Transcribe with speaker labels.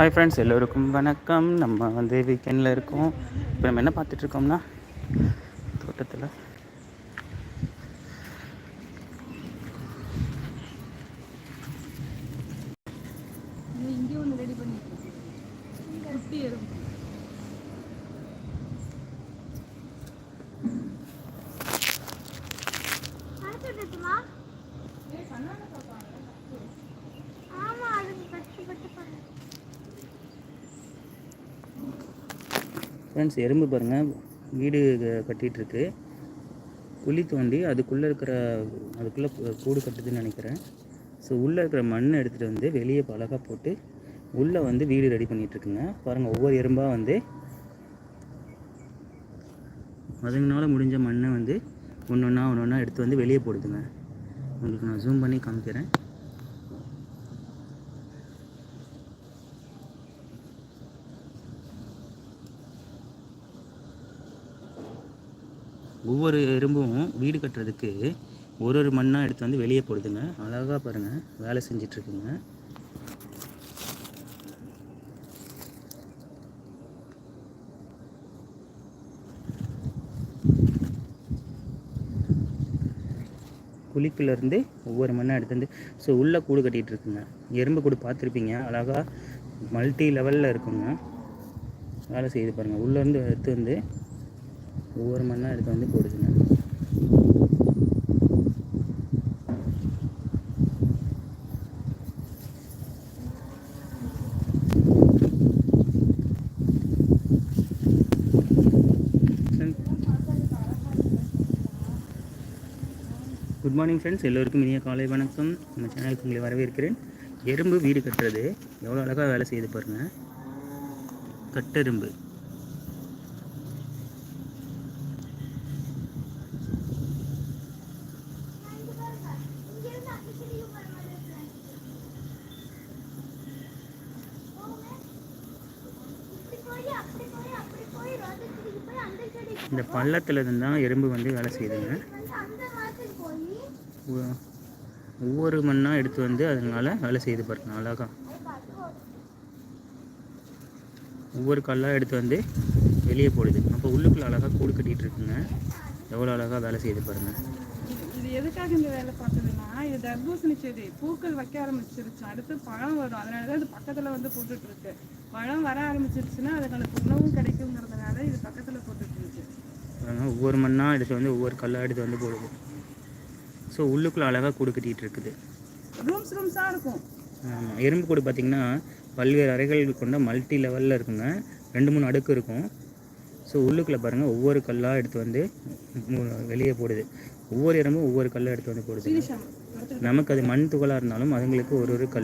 Speaker 1: Hi friends எல்லோருக்கும் வணக்கம். நம்ம வந்து வீக்கெண்டில் இருக்கோம். இப்போ நம்ம என்ன பார்த்துட்ருக்கோம்னா தோட்டத்தில்.
Speaker 2: இங்கே ஒன்று ரெடி பண்ணிட்டு குட்டி எறும்பு
Speaker 3: அனுப்பிவிட்டுமா? ஆமா, அது பட்டு பட்டு பண்ணு.
Speaker 1: ஃப்ரெண்ட்ஸ் எறும்பு பாருங்கள் வீடு க- குழி தோண்டி அதுக்குள்ளே இருக்கிற அதுக்குள்ளே கூடு கட்டுதுன்னு நினைக்கிறேன். ஸோ உள்ளே இருக்கிற மண்ணை எடுத்துகிட்டு வந்து வெளியே பழகாக போட்டு உள்ளே வந்து வீடு ரெடி பண்ணிகிட்ருக்குங்க பாருங்கள் ஒவ்வொரு எறும்பாக வந்து அதுங்களால முடிஞ்ச மண்ணை வந்து ஒன்று ஒன்றா ஒன்று ஒன்றா எடுத்து வந்து வெளியே போடுதுங்க. உங்களுக்கு நான் ஜூம் பண்ணி காமிக்கிறேன். ஒவ்வொரு எறும்பும் வீடு கட்டுறதுக்கு ஒரு ஒரு மண்ணாக எடுத்து வந்து வெளியே போடுதுங்க. அழகாக பாருங்கள் வேலை செஞ்சிட்ருக்குங்க. குழிக்குள்ளேருந்து ஒவ்வொரு மண்ணாக எடுத்து வந்து ஸோ உள்ளே கூடு கட்டிகிட்டு இருக்குங்க எறும்பு கூடு பார்த்துருப்பீங்க. அழகாக மல்டி லெவலில் இருக்குங்க. வேலை செய்யுது பாருங்கள் உள்ளேருந்து எடுத்து வந்து ஒவ்வொரு மண்ணாக எடுத்து வந்து போடுதுங்க குட் மார்னிங் ஃப்ரெண்ட்ஸ் எல்லோருக்கும் இனிய காலை வணக்கம். நம்ம சேனலுக்கு உங்களை வரவேற்கிறேன். எறும்பு வீடு கட்டுறது எவ்வளோ அழகாக வேலை செய்து பாருங்கள் கட்டெரும்பு இந்த பள்ளத்தில் இருந்தால் எறும்பு வந்து வேலை செய்யுதுங்க. ஒவ்வொரு மண்ணாக எடுத்து வந்து அதனால் வேலை செய்து பாருங்க அழகா. ஒவ்வொரு கல்லாக எடுத்து வந்து வெளியே போடுது. அப்போ உள்ளுக்குள்ளே அழகாக கூடு கட்டிகிட்டு இருக்குங்க. எவ்வளோ அழகாக வேலை செய்து பாருங்கள்
Speaker 2: இது எதுக்காக இந்த வேலை பார்த்ததுன்னா இது தர்பூசணி செடி பூக்கள் வைக்க ஆரம்பிச்சிருச்சு. அடுத்து பழம் வரும். அதனால தான் இது பக்கத்தில் வந்து போட்டுட்டு இருக்கு பழம் வர ஆரம்பிச்சிருச்சுன்னா அதுங்களுக்கு உணவும் கிடைக்குங்கிறதுனால இது பக்கத்தில் போட்டுட்டு இருக்கு
Speaker 1: பாருங்க ஒவ்வொரு மண்ணாக எடுத்து வந்து ஒவ்வொரு கல்லாக எடுத்து வந்து போடுது. ஸோ உள்ளுக்குள்ள அழகாக கூடு கட்டிகிட்டு இருக்குது.
Speaker 2: ரூம்ஸ் ரூம்ஸாக இருக்கும்.
Speaker 1: எறும்பு கூடு பார்த்திங்கன்னா பல்வேறு அறைகள் கொண்ட மல்டி லெவலில் இருக்குங்க. ரெண்டு மூணு அடுக்கு இருக்கும். ஸோ உள்ளுக்குள்ளே பாருங்கள் ஒவ்வொரு கல்லாக எடுத்து வந்து வெளியே போடுது. ஒவ்வொரு எறும்பும் ஒவ்வொரு கல்லாக எடுத்து வந்து போடுது. நமக்கு அது மண் துகளாக இருந்தாலும் அதுங்களுக்கு ஒரு ஒரு கல்